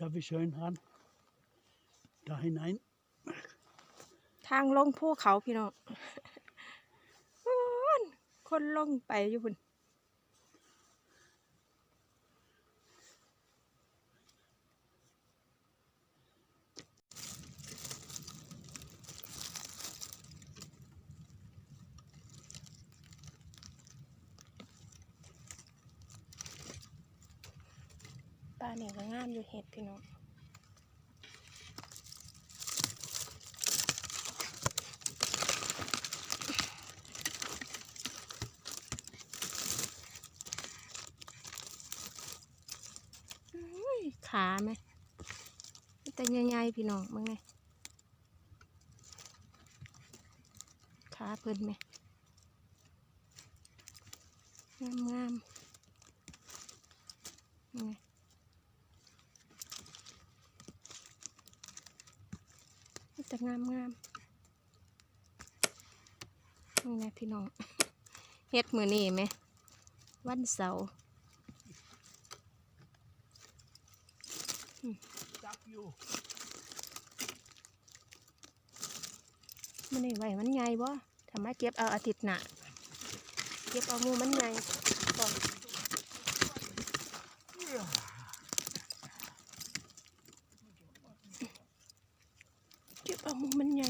Schau, wie schön an. Da hinein. ทางลงภูเขาพี่น้องคนลงไปอยู่พุ่น ป้าเนี่ยก็งามอยู่เห็ดพี่น้องขาไหมแต่ใหญ่ๆพี่น้องมึงไงขาเพิ่นไหมงามงามๆ งไงแต่งามงามๆมึงไงพี่น้องเฮ็ดมือนี่ไหม วันเสาร์ Stop you. มันนี่ไหวมันใหญ่บ่ทำไมเก็บเอาอาทิตย์หน้าเก็บเอาหมูมันใหญ่ก่อนเก็บเอาหมูมันใหญ่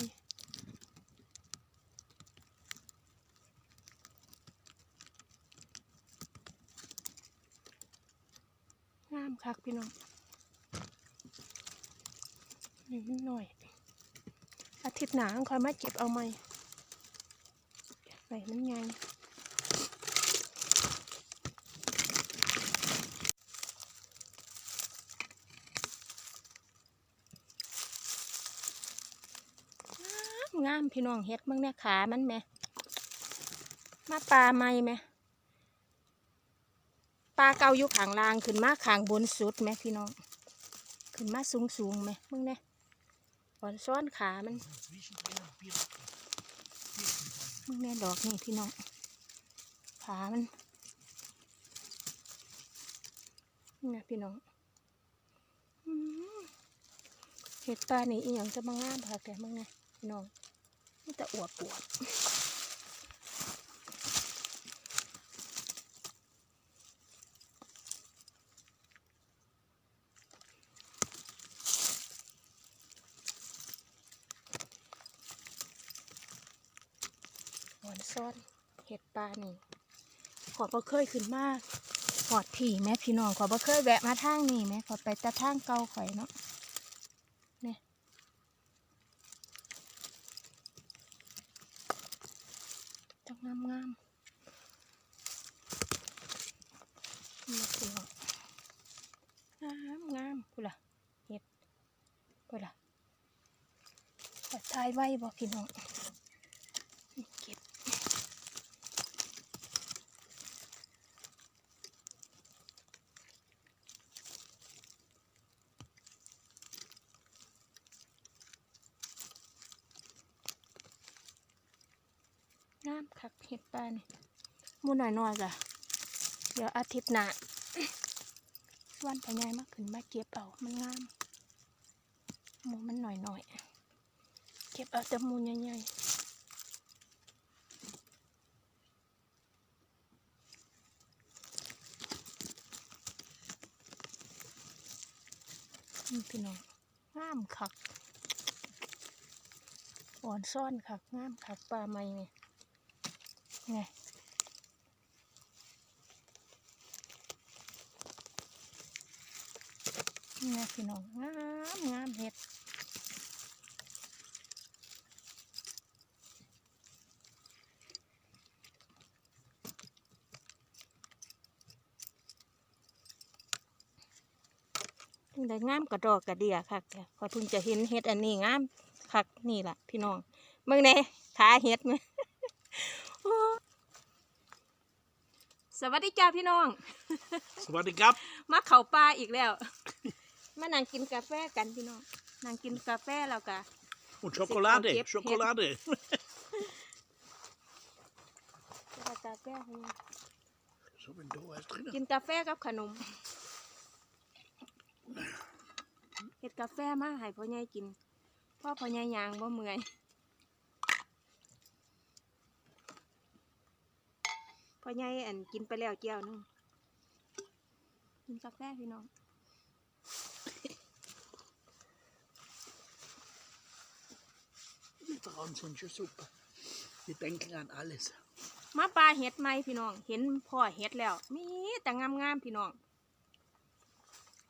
งาม คักพี่น้องนี่มันหน่อย อาทิตย์หนาคอยมาเก็บเอาไหมไหนมันไงงามงามพี่น้องเฮ็ดมึงเนี่ยขามันไหมมาปลาไหมไหม ปลาเกาอยู่ขางล่างขึ้นมาขางบนสุดไหมพี่น้อง ขึ้นมาสูงสูงไหมมึงเนี่ยอ่อนซ้อนขามันมึงแม่ยดอกนี่พี่น้องขามันนี่นะพี่น้องเห็ดปลานี่อีหยังจะมางามผักแต่มึงไงพี่น้องนี่แต่อวบอวบหอนซ้อนเห็ด ปลานี่ขอบ่เคยขึ้นมาหอดผีแม่พี่น้องขอบ่เคยแวะมาทางนี่แม่ขอไปตะทางเก่าข่อยเนาะเนี่ยจังงามงามๆนี่พี่น้องงามงามพูล่ะเห็ดพูล่ะขอทายไว้บ่พี่น้องามคักเห็ดปลานี่มูหน่อยน่อยๆจ้ะเดี๋ยวอาทิตย์หน้าวันพญายมาขึ้นมาเก็บเอามันงามหมูมันหน่อยหน่อยๆเก็บเอาแต่หมูใหญ่ๆพี่น้องงามคักอ่อนซ่อนคักงามคักปลาไม่เนี่ย ไงนี่พี่น้องงามงามเห็ดถึงได้งามกระดอกกระเดียคักแกพอเพิ่งจะเห็นเห็ดอันนี้งามคักนี่แหละพี่น้องเมื่อไงขาเห็ดมั้ยโอ้ สวัสดีจ้าพี่น้อง Swaddy Gap. มาเข่าป่าอีกแล้ว มานั่งกินกาแฟกันพี่น้อง นั่งกินกาแฟแล้วก็ Und Schokolade. Gib- gib- Schokolade. กาแฟให้ So, wenn du was drin กินกาแฟกับขนมเฮ็ดกาแฟมาให้พ่อใหญ่กิน พ่อพ่อใหญ่ยางบ่เมื่อย พ่อใหญ่อันกินไปแล้วแก้วหนึงกินกาแฟพี่น้อง Lite ransundssuppe. Vi denker an alles. มาปลาเห็ดไหมพี่น้อง เห็นพ่อเห็ดแล้ว มีแต่งามงามๆพี่น้อง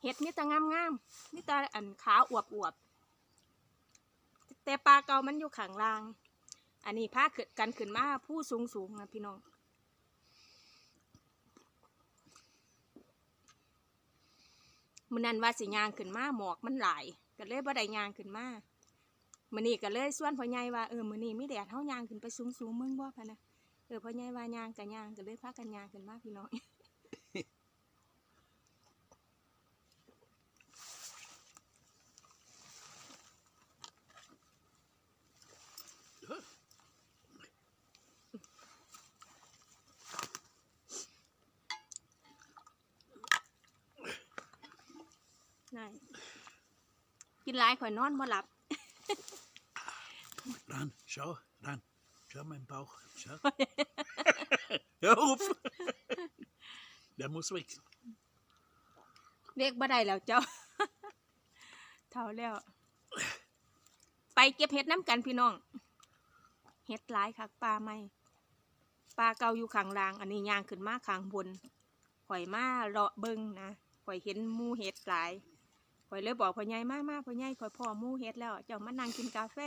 เห็ดมีแต่งามงามๆมีแต่อันขาอวบอวบๆแต่ปลาเก่ามันอยู่ข้างล่าง อันนี้พาขึ้นกันขึ้นมาผู้สูงสูงๆนะพี่น้อง มื้อนั้นว่าสิยางขึ้นมาหมอกมันหลายก็เลยบ่ได้ยางขึ้นมามื้อนี้ก็เลยส่วนพ่อใหญ่ว่าเออมื้อนี้มีแดดเฮายางขึ้นไปสูงๆมึงบ่พะนะเออพ่อใหญ่ว่ายางกับยางก็เลยพากันยางขึ้นมาพี่น้อง นั่น กินหลายข่อยนอนบ่หลับ Ran, schau, ran. Schau meinen Bauch. Schau. Hör auf! Der muss weg. เรียกบ่ได้แล้วเจ้า เท่าแล้ว ไปเก็บเห็ดน้ำกันพี่น้อง เห็ดหลายคักปลาไม่ปลาเก่าอยู่ข้างล่าง อันนี้ย่างขึ้นมาข้างบนข่อยมาเลาะเบิงนะข่อยเห็นหมูเห็ดหลาย ข่อยเลยบอกพ่อใหญ่มามาพ่อใหญ่ข่อยพ่อหมูเห็ดแล้วเจ้ามานั่งกินกาแฟ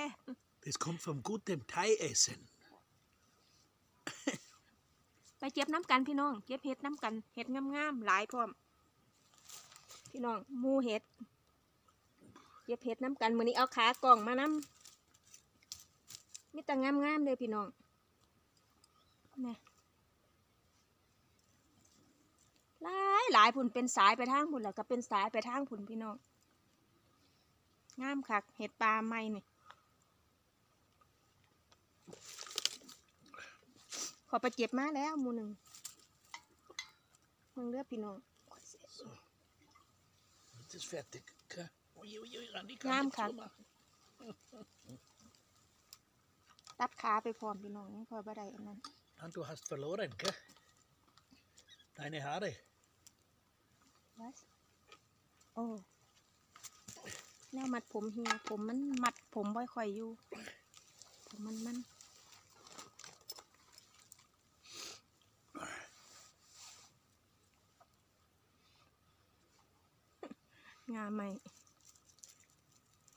Das kommt vom guten Thai essen. ไปเก็บน้ำกันพี่น้องเก็บเห็ดน้ำกันเห็ดงามๆหลายพร้อม พี่น้องหมูเห็ดเก็บเห็ดน้ำกันมื้อนี้เอาขากล่องมานำมีแต่งามๆเลยพี่น้องนี่หลายหลายผุนเป็นสายไปทางผุนแล้วก็เป็นสายไปทางผุนพี่น้อง งามคักเห็ดปลาไม่นี่ ขอไปเก็บมาแล้วหมูหนึ่งมึงเลือกพี่น้อง Das ist fertig. Okay. Ui, ui, ui, ran, die Ja, kann am ich Kack. zumachen. ตัดขาไปพร้อมพี่น้องนี่คอยบ่ได้อันนั้น Ran, du hast verloren, gell? Deine Haare. Was โอ้ แนวมัดผมเฮียผมมันมัดผมบ่ค่อยอยู่ ผมมันมันงาใหม่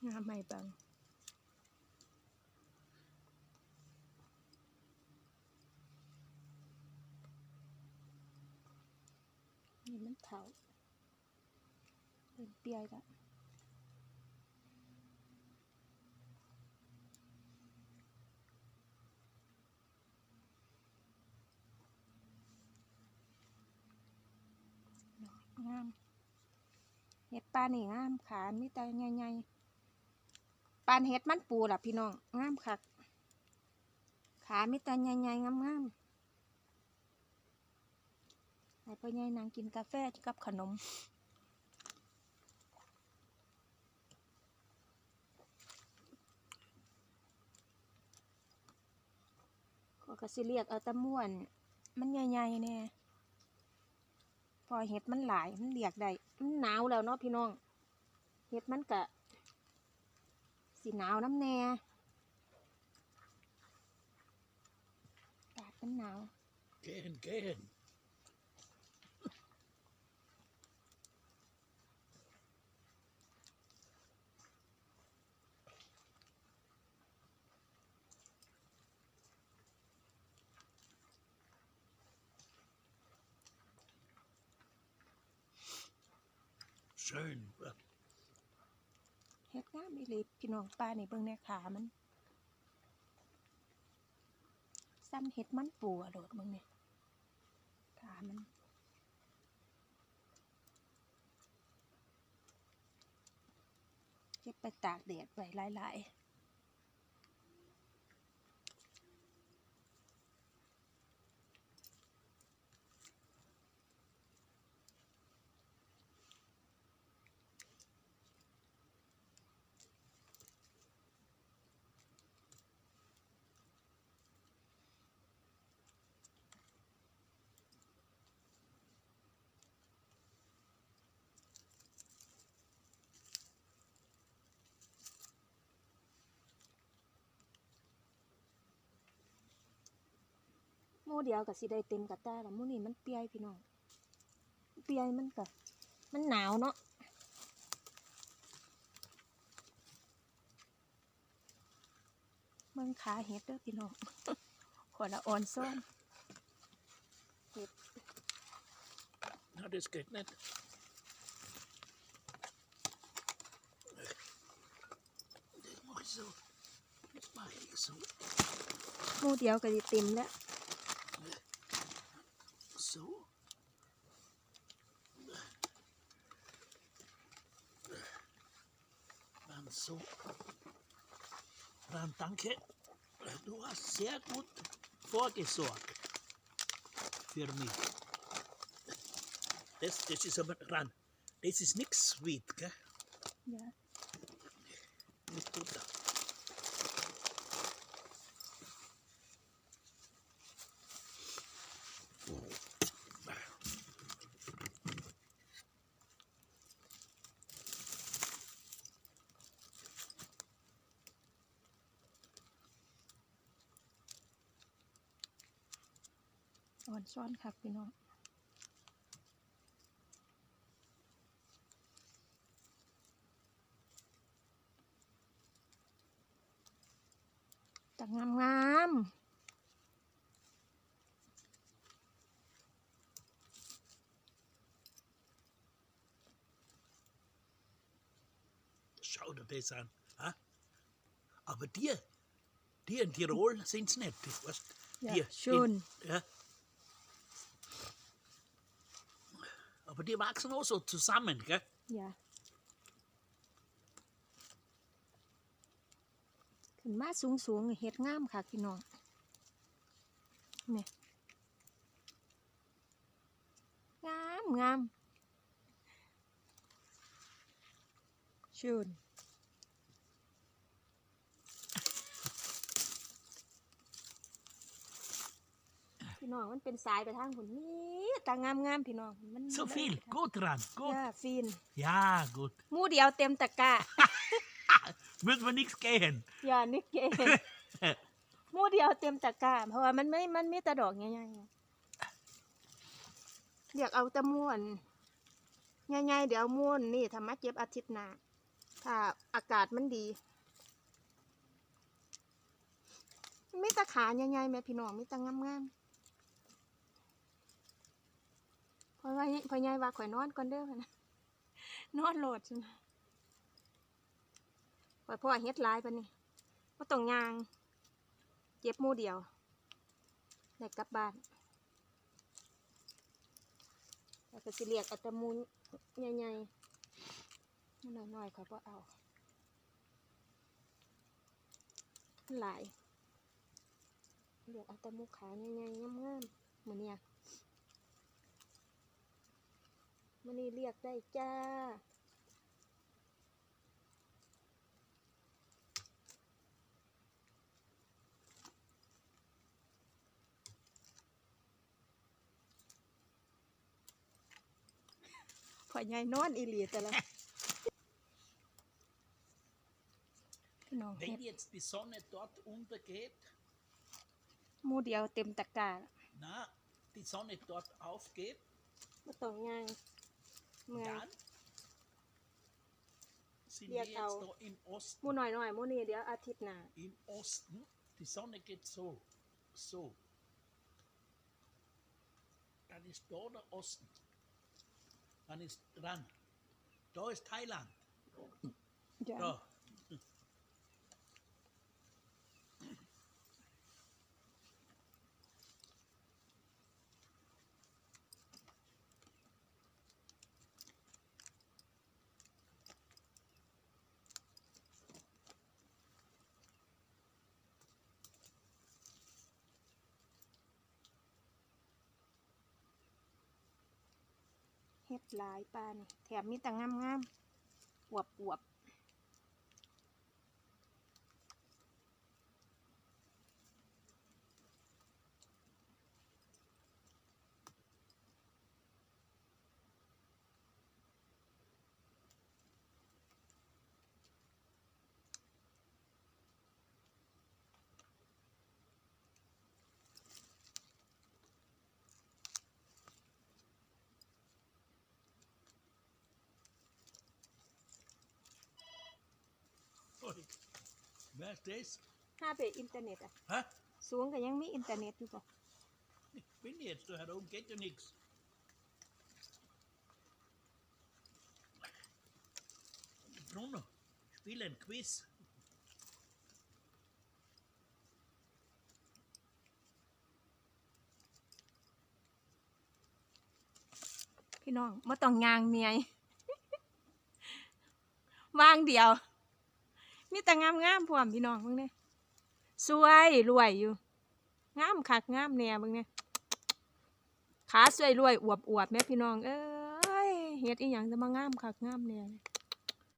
งาใหม่บังนี่มันเถาเป็นเปียกอะ ห็ดปลานี่งามขามีแต่ใหญ่ๆปานเห็ดมันปูล่ะพี่น้องงามคักขามีแต่ใหญ่ๆงามๆให้พ่อใหญ่นางกินกาแฟกับขนมก็สิเรียกเอาตะม่วน มันใหญ่ๆแน่ พอเห็ดมันหลายมันเดียกได้มันหนาวแล้วเนาะพี่น้องเห็ดมันกะสีหนาวน้ำแน่อากาศมันหนาวเกิดเกิด เห็ดงามอีหลีพี่น้องปลานี่เบิ่งในขามัน ซ้ำเห็ดมันปูอะโดดมึงเนี่ยขามันเก็บไปตากแดดไว้หลายห มู่เดียวก็สิได้เต็มกระตาแล้วหมู่นี้มันเปียพี่น้องเปียมันก็มันหนาวเนาะเมืองขาเห็ดเด้อพี่น้องขวดละอ่อนซ่อน Ja, das geht nicht. Das mache ich so. Das mache ich so. หมู่เดียวก็สิเต็มแล้ว denke, du hast sehr gut vorgesorgt für mich. Das, das ist aber ran. Das ist nichts sweet, gell? Ja. Nicht gut. อ่อนซ่อนครับพี่น้องแต่งามงามๆ Schau dir das an. Ha? Aber dir, dir in Tirol sind es nicht. du Weißt, Ja, dir schön. In, ja. Aber die wachsen auch so zusammen, gell? อย่าขึ้นมาสูงสูงๆเฮ็ดงามค่ะพี่น้องนี่งามงามชุน พี่น้องมันเป็นสายไปทางผุนนี่ตางามงามๆพี่น้องมัน So viel. Gut dran. Gut. ย่าฟิน Ja, gut. หมู่เดียวเต็มตะกร้า Müssen wir nichts gehen. อย่านิกเกหมู่เดียวเต็มตะกร้าเพราะว่ามันไม่มันมีแต่ดอกใหญ่ๆเรียกเอาแต่ม่วนใหญ่ๆเดี๋ยวม่วนนี่ทำมาเก็บอาทิตย์หน้าถ้าอากาศมันดีมีแตะขาใหญ่ๆแม่พี่น้องมีแตะงามๆ เพราะว่าเพอใหญ่ว่าข่อยนอนก่อนเด้อพะนะนอนโหลดใช่ไหมข่อยพ่อเฮ็ดลายปะนี่ก็ต้องยางเจ็บมูเดียวได้กลับบ้านแล้วก็สิเรียกอาแตมูใหญ่ๆมันน้อยๆข่อยบ่อเอาหลายเรียกอาแตมูขาใหญ่ๆงามๆเหมือนเนี่ย มันนี่เรียกได้จ้า พอใหญ่นอนอีหลีแต่ละ พี่น้องเฮ็ Wenn ด jetzt die Sonne dort untergeht, หมูเดียวเต็มตะกร้าแล้ว na, die Sonne dort aufgeht, บ่ต้องย่างเมื่อย dann sind Wir wir jetzt auch. da im หมู Osten. หน่อยหน่อยๆหมูนี่เดี๋ยวอาทิตย์หน้า Im Osten, die Sonne geht so, so. Dann ist da der Osten. Dann ist dran. Da ist Thailand. เดี๋ยว Da. เฮ็ดหลายปาน แถมมีแต่งามงามๆอวบอวบ Oj. Where's this? ถ้าไปอินเทอร์เน็ตอะ Huh? สูงก็ยังมีอินเทอร์เน็ตอยู่ป่ะ Vinjet, så här, de get nix. Bruno, spela en quiz. พี่น้องมาต้องยางเมียวางเดียว มีแต่งามงามพร้อมพี่น้องมึงเนี่ยสวยรวยอยู่ งามคักงามแน่มึงเนี่ยขาสวยรวยอวบอวบแม่พี่น้อง เอ้ยเฮ็ดอีหยังจะมางามคักงามแน่ย